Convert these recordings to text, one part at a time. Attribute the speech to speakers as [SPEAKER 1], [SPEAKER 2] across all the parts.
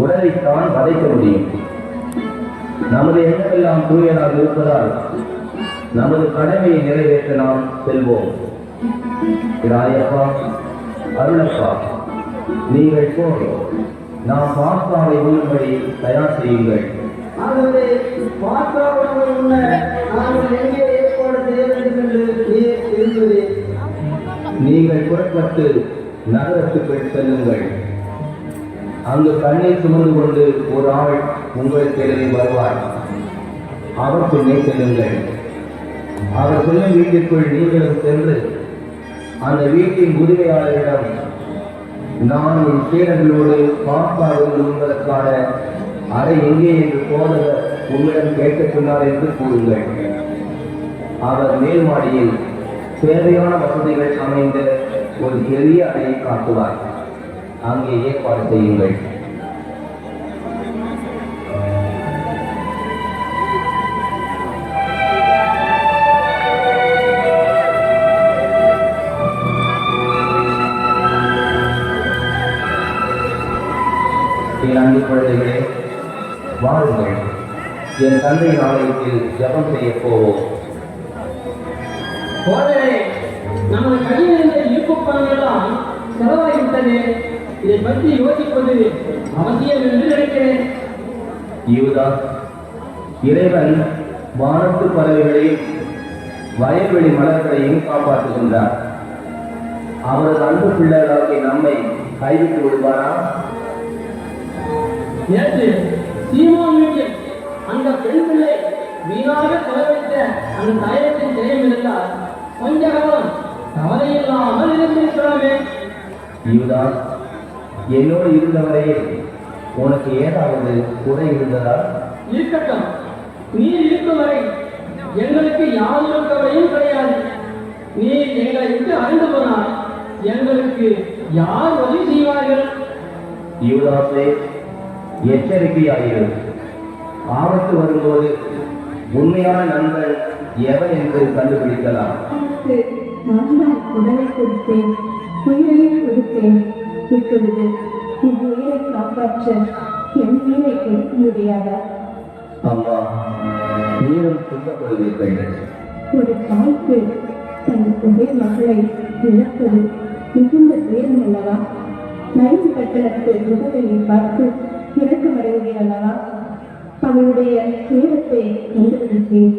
[SPEAKER 1] உடலைத்தான் வதைக்க முடியும். நமது எண்ணமெல்லாம் தூயனாக இருப்பதால் நமது கடமையை நிறைவேற்ற நாம் செல்வோம். ராயப்பா அருளப்பா நீங்கள் போ நாம் பாஸ்தாவை உண்ணும்படி தயார் செய்யுங்கள்.
[SPEAKER 2] ஆகவே பாஸ்தா உணவை உண்ண நாங்கள் எங்கே ஏற்பாடு செய்ய வேண்டும் என்று நீர் தெரிந்ததே
[SPEAKER 1] நீங்கள் புறப்பட்டு நகரத்துக்குள் செல்லுங்கள். அங்கு கண்ணீர் சுமந்து கொண்டு ஒரு ஆள் உங்களுக்கு எதிரே வருவார். அவர் பின்னே செல்லுங்கள். அவர் சொல்லும் வீட்டிற்குள் நீங்களும் சென்று அந்த வீட்டின் உரிமையாளரிடம் நான் என் சீடர்களோடு பாப்பாவில் உங்களுக்கான அறை எங்கே என்று போதவர் உங்களிடம் கேட்கச் சொன்னார் என்று கூறுங்கள். அவர் மேல் மாடியில் தேவையான வசதிகள் அமைந்த ஒரு பெரிய அறையை காட்டுவார். அங்கே ஏற்பாடு செய்யுங்கள். அன்பு குழந்தைகளே வாருங்கள் என் தந்தை ஆலயத்தில் ஜபம் செய்ய போவோம்.
[SPEAKER 2] நமது கையில் இருந்த இருப்பு பணம் எல்லாம் செலவாகிவிட்டது. இதை பற்றி யோசிப்பது அவசியம் என்று நினைக்கிறேன்.
[SPEAKER 1] யூதா இறைவன் வானத்து பறவைகளையும் வயல்வெளி மலர்களையும் காப்பாற்றுகின்றார். அவரது அன்பு பிள்ளைகளாகிய நம்மை கைவிட்டு விடுவாரா?
[SPEAKER 2] நேற்று அந்த பெண் பிள்ளை வீணாக செலவழித்த அந்த தயத்தின் ஜெயம் இருந்தால் கொஞ்ச காலம் கவலையில்லாமல் இருந்திருக்கலாமே.
[SPEAKER 1] யூதா என்னோடு இருந்தவரையில் உனக்கு ஏதாவது குறை இருந்ததா?
[SPEAKER 2] இருக்கட்டும். நீ இருக்கும் வரை எங்களுக்கு யாதொரு கவலையும் கிடையாது. நீ எங்களை விட்டு அறிந்து போனால் எங்களுக்கு யார் உதவி செய்வார்கள்?
[SPEAKER 1] யூதாசே எச்சரிக்கையாயிரு. ஆபத்து வரும்போது உண்மையான நண்பன் எவன் என்று கண்டுபிடிக்கலாம்.
[SPEAKER 3] உடலை கொடுத்தேன் உயிரையும் கொடுத்தேன். இப்பொழுது இவ்வுயிரை காப்பாற்ற என் உயிரை கொடுக்க முடியாதா.
[SPEAKER 1] அம்மா நீரும் துன்பப்படுவீர்கள்.
[SPEAKER 3] ஒரு தாய்க்கு தன் ஒரே மகளை இழப்பது மிகுந்த துயரம் அல்லவா? நைவு கட்டணத்து முகவையை பார்த்து இறக்கமடைவதே அல்லவா? அவளுடைய துயரத்தை கண்டுபிடித்தேன்.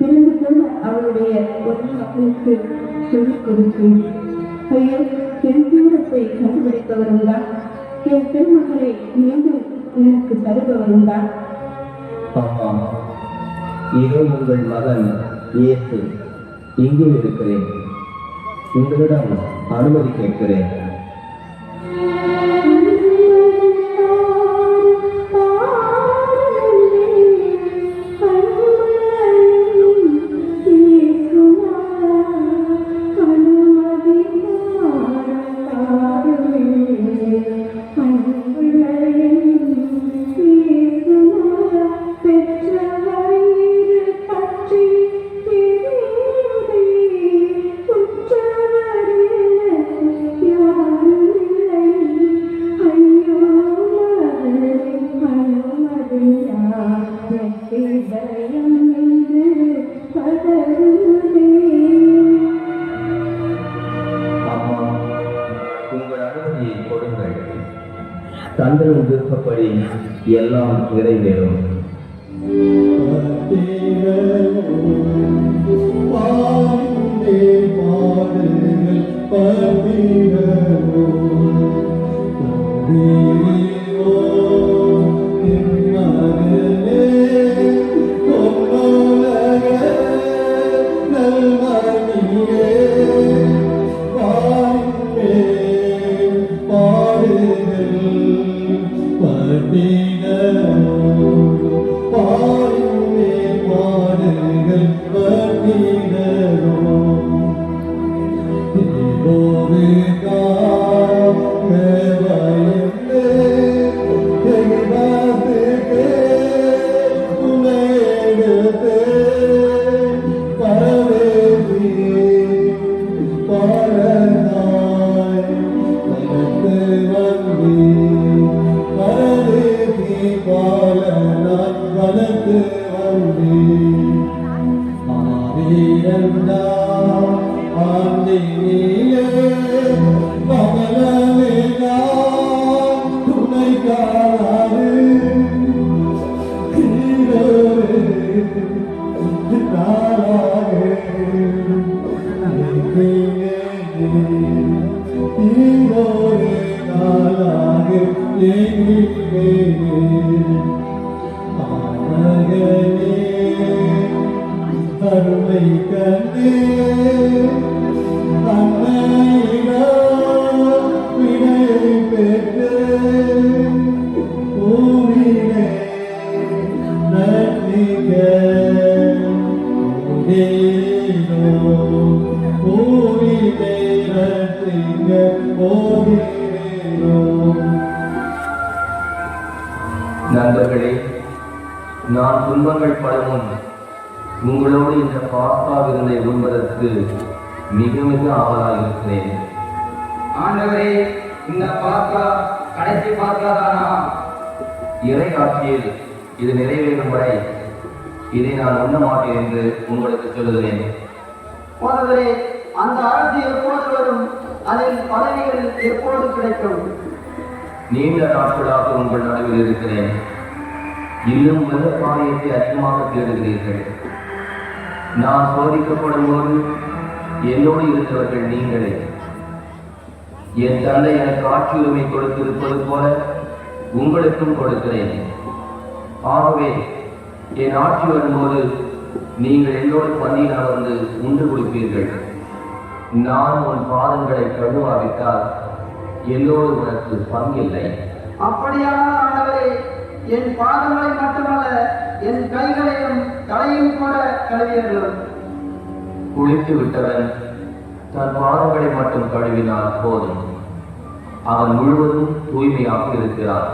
[SPEAKER 3] இருந்து போன அவளுடைய ஒரு மகனுக்கு சொல்லிக் கொடுத்தேன். ஐயோ என் கண்டுபிடித்தவரும் தான் என் பெண்மகளை மீண்டும் எனக்கு தருபவரும் தான்
[SPEAKER 1] அம்மா இதோ உங்கள் மகன் இயேசு இங்கே இருக்கிறேன். உங்களிடம் அனுமதி கேட்கிறேன். எல்லாம் நிறைவேறும்
[SPEAKER 4] te அருமை கண்டே அன்னையிடம் வினையை பெற்று பூமியிலே நன்றிக பூமியிலே
[SPEAKER 1] நண்பர்களே நான் துன்பங்கள் படும் முன் உங்களோடு இந்த பாஸ்தா விருந்தை உண்பதற்கு மிக மிக ஆவலாக இருக்கிறேன்.
[SPEAKER 2] ஆண்டவரே இந்த பாஸ்கா கடைசி பாஸ்கா தானா
[SPEAKER 1] இறை ஆட்சியில் இது நிறைவேறும் வரை இதை நான் உண்ண மாட்டேன் என்று உங்களுக்கு சொல்லுகிறேன்.
[SPEAKER 2] போதவரே அந்த அரசு எப்போது வரும்? அதில் பதவிகள் எப்போது கிடைக்கும்?
[SPEAKER 1] நீண்ட நாட்களாக உங்கள் நடுவில் இருக்கிறேன். இன்னும் நல்ல காரியத்தை அதிகமாக தேடுகிறீர்கள். நான் சோதிக்கப்படும் போது என்னோடு இருந்தவர்கள் நீங்களே. என் தந்தை எனக்கு ஆட்சி உரிமை கொடுத்திருப்பது போல உங்களுக்கும் கொடுக்கிறேன். ஆகவே என் ஆட்சி வரும்போது நீங்கள் என்னோடு பந்தியில் அமர்ந்து உண்டு குடிப்பீர்கள். நான் உன் பாதங்களை கழுவாவிட்டால் என்னோடு உனக்கு பங்கில்லை.
[SPEAKER 2] அப்படியானால் ஆண்டவரே என் பாதங்களை மட்டுமல்ல என் கைகளை கழுவியர்களும்
[SPEAKER 1] குளித்து விட்டவன் தன் பாதங்களை மட்டும் கழுவினால் போதும். அவன் முழுவதும் தூய்மையாக இருக்கிறான்.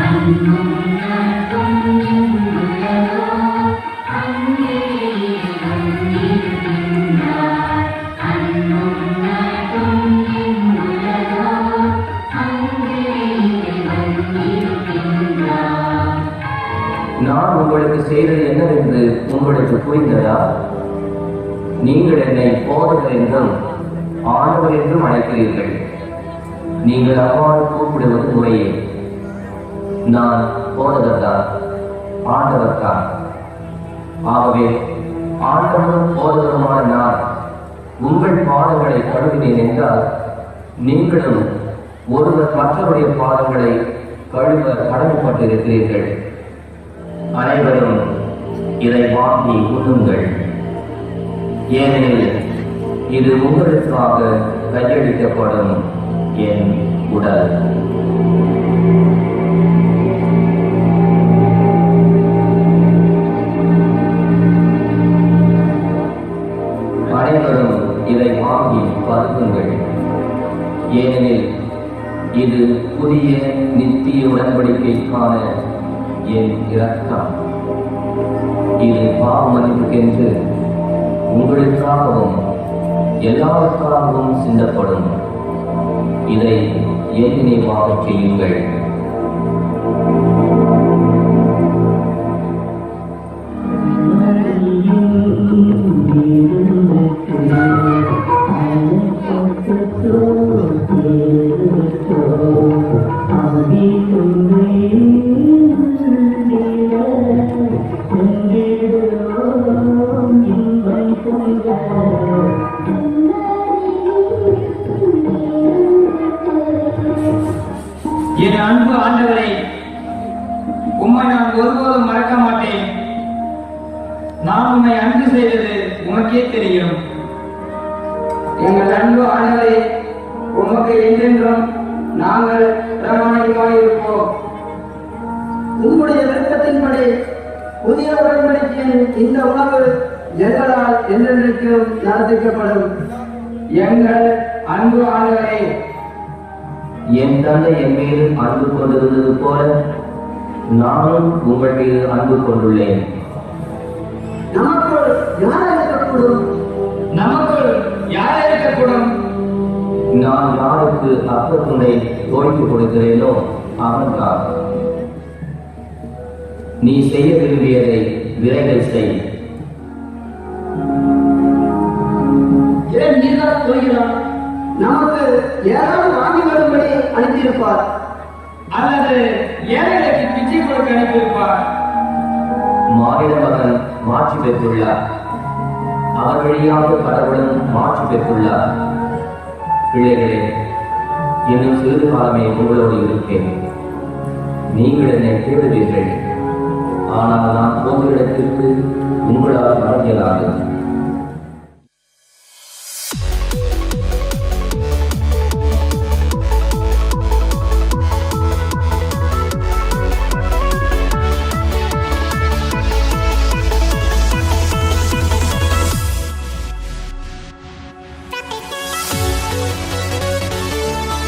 [SPEAKER 1] நான் என்னை போர்கள் என்றும் ஆண்டவர் என்றும் அழைக்கிறீர்கள். நீங்கள் அவ்வாறு கூப்பிடுவது முறையே. நான் போதகர்தான் ஆண்டவர்தான் ஆகவே ஆண்டவரும் போதகருமான நான் உங்கள் பாதங்களை கழுவினேன் என்றால் நீங்களும் ஒருவர் மற்றவருடைய பாதங்களை கழுவ கடமைப்பட்டிருக்கிறீர்கள். அனைவரும் இதை வாங்கி உண்ணுங்கள். ஏனெனில் இது உங்களுக்காக கையளிக்கப்படும் என் உடல். அனைவரும் இதை வாங்கி பருகுங்கள். ஏனெனில் இது புதிய நித்திய உடன்படிக்கைக்கான என் இரத்தம் இது பாவ மன்னிப்புக்கென்று உங்களுக்காகவும் எல்லாருக்காகவும் சிந்தப்படும். இதை என் செய்யுங்கள்?
[SPEAKER 2] அன்பு ஆண்டவரே உம்மை நான் ஒருபோதும் மறக்க மாட்டேன். நான் உம்மை அன்பு செய்தது உமக்கே தெரியும். எங்கள் அன்பு ஆண்டவரே உமக்கு என்றென்றும் நாங்கள் பிரமாணிகமாக இருப்போம். உங்களுடைய விருப்பத்தின்படி புதிய உடன்படிக்கையின் இந்த உணவு எங்களால் என்றென்றைக்கும் நடத்திக்கப்படும். எங்கள் அன்பு ஆண்டவரே
[SPEAKER 1] என் தந்தை என் மீது அன்பு கொண்டிருந்தது போல நானும் உங்கள் மீது அன்பு கொண்டுள்ளேன். நான் யாருக்கு அப்பத்துணை ஓய்வு கொடுக்கிறேனோ அவன்தான். நீ செய்ய விரும்பியதை விரைவில் செய்.
[SPEAKER 5] நீதான் நமக்கு ஏதாவது அனுப்பியிருப்பார்
[SPEAKER 2] அல்லது ஏழைகளுக்கு பிச்சை கொடுக்க அனுப்பியிருப்பார்.
[SPEAKER 1] மாநில மகன் மாற்றி பெற்றுள்ளார். அவர் வழியாக கடவுளும் மாற்றி பெற்றுள்ளார். பிள்ளைகளே இன்னும் சிறிது காலமே உங்களோடு இருப்பேன். நீங்கள் என்னை தேடுவீர்கள் ஆனால் நான் போகிற இடத்திற்கு உங்களால் வர இயலாது